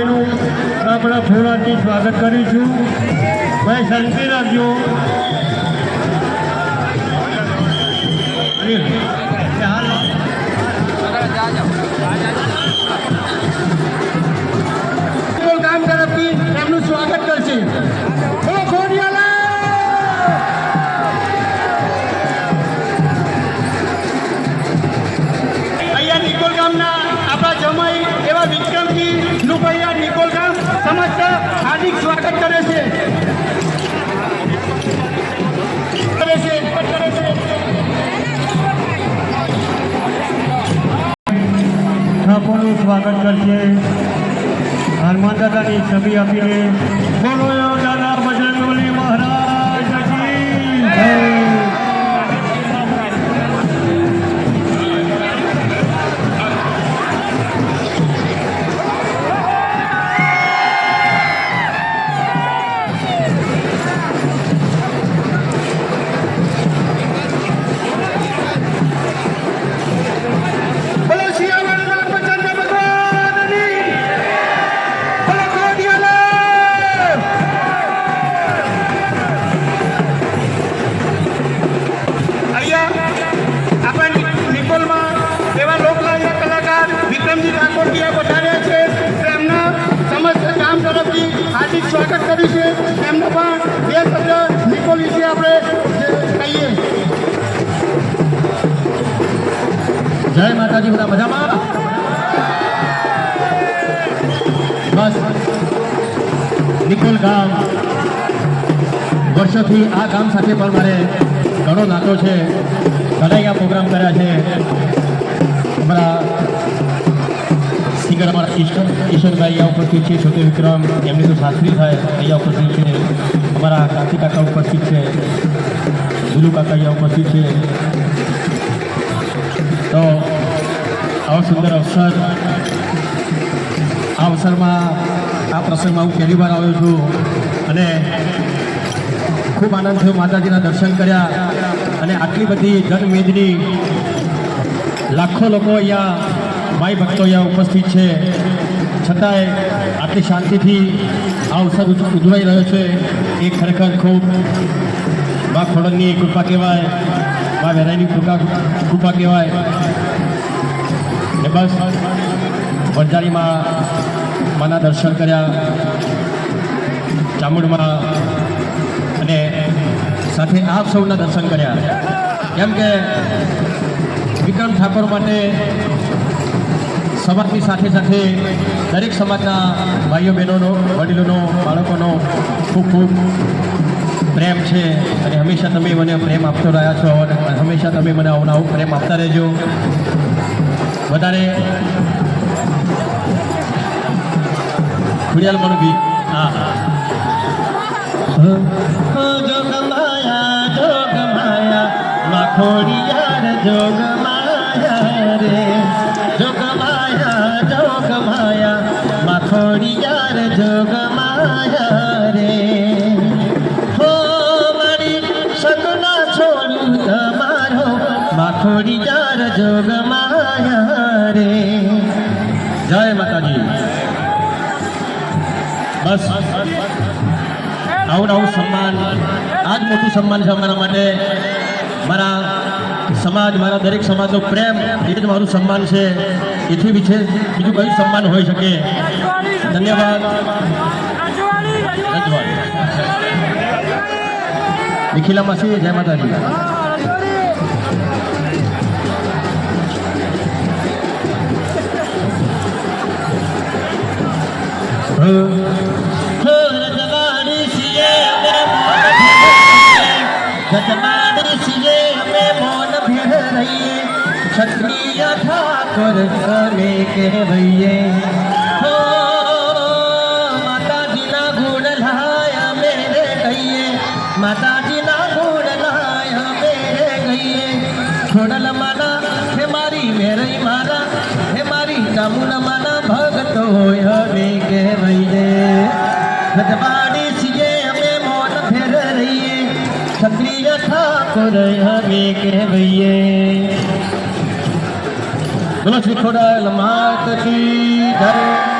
એનું આપણા ફૂલાથી સ્વાગત કરીશું ભાઈ શાંતિ રાખજો. સ્વાગત કરશે હનુમાન દાદાની છબી આપીને બોલો સ્વાગત કરીશું એમને પણ બે શબ્દ નિકોલ વિશે આપણે કહીએ. જય માતાજી, બધા મજામાં? બસ. નિકોલ ગામ. વર્ષોથી આ ગામ સાથે પણ મારે ઘણો નાતો છે. ઘણા પ્રોગ્રામ કર્યા છે. ઈશ્વર ઈશ્વરભાઈ અહીંયા ઉપસ્થિત છે, છોટે વિક્રમ, એમની તો શાસ્ત્રી થાય, અહીંયા ઉપસ્થિત છે અમારા કાંતિ કાકા ઉપસ્થિત છે ગુલુ કાકા અહીંયા ઉપસ્થિત છે. તો આવો સુંદર અવસર. આ અવસરમાં આ પ્રસંગમાં હું પહેલી વાર આવ્યો છું અને ખૂબ આનંદ થયો માતાજીના દર્શન કર્યા અને આટલી બધી જનમેદની લાખો લોકો અહીંયા માઈ ભક્તો અહીંયા ઉપસ્થિત છે. છતાંય આટલી શાંતિથી આ અવસર ઉજવાઈ રહ્યો છે. એ ખરેખર ખૂબ મા ખોડલની કૃપા કહેવાય મા વેરાયની કૃપા કૃપા કહેવાય. ને બસ વરજારીમાં માના દર્શન કર્યા. ચામુંડમાં અને સાથે આપ સૌના દર્શન કર્યા. કેમ કે વિક્રમ ઠાકોર માટે સમાજની સાથે સાથે દરેક સમાજના ભાઈઓ, બહેનોનો, વડીલોનો, બાળકોનો ખૂબ ખૂબ પ્રેમ છે અને હંમેશા તમે મને પ્રેમ આપતો રહ્યા છો અને હંમેશા તમે મને આવના ને પ્રેમ આપતા રહેજો. વધારે ખુડિયાલ પણ બી હા. જોગ માયા જોગ માયા, માખોડિયાર, જોગ માયા રે. જોગ માયા જોગ યાર જોગમાયા જોગ માયા રે. હો મારી સગના છોડું તમારો માખોડિયાર જોગ માયા રે. જય માતાજી. બસ. આવું આવું સન્માન. આ જ મોટું સન્માન છે અમારા માટે. મારા સમાજ, મારા દરેક સમાજનો પ્રેમ, એ જ મારું સન્માન છે. એથી વિશે બીજું કયું સન્માન હોઈ શકે ધન્યવાદ રજવાડ નિખિલા માસી જય માતાજી રજવાડી ઠાકોર અમે કહેવઈએ હો માતાજીના ગુણ લાય અમે રે કહીએ માતાજીના ગુણ લાય અમે રે કહીએ છોડલ માના હે મારી મેરઈ માના હે મારી ચામુંડ માના ભગતો હોય અમે કહેવઈએ રજવાડી છીએ અમે મોન ફેર રહીએ ક્ષત્રિય ઠાકોર અમે કહેવઈએ બોલો શ્રી ખોડા માત કી જય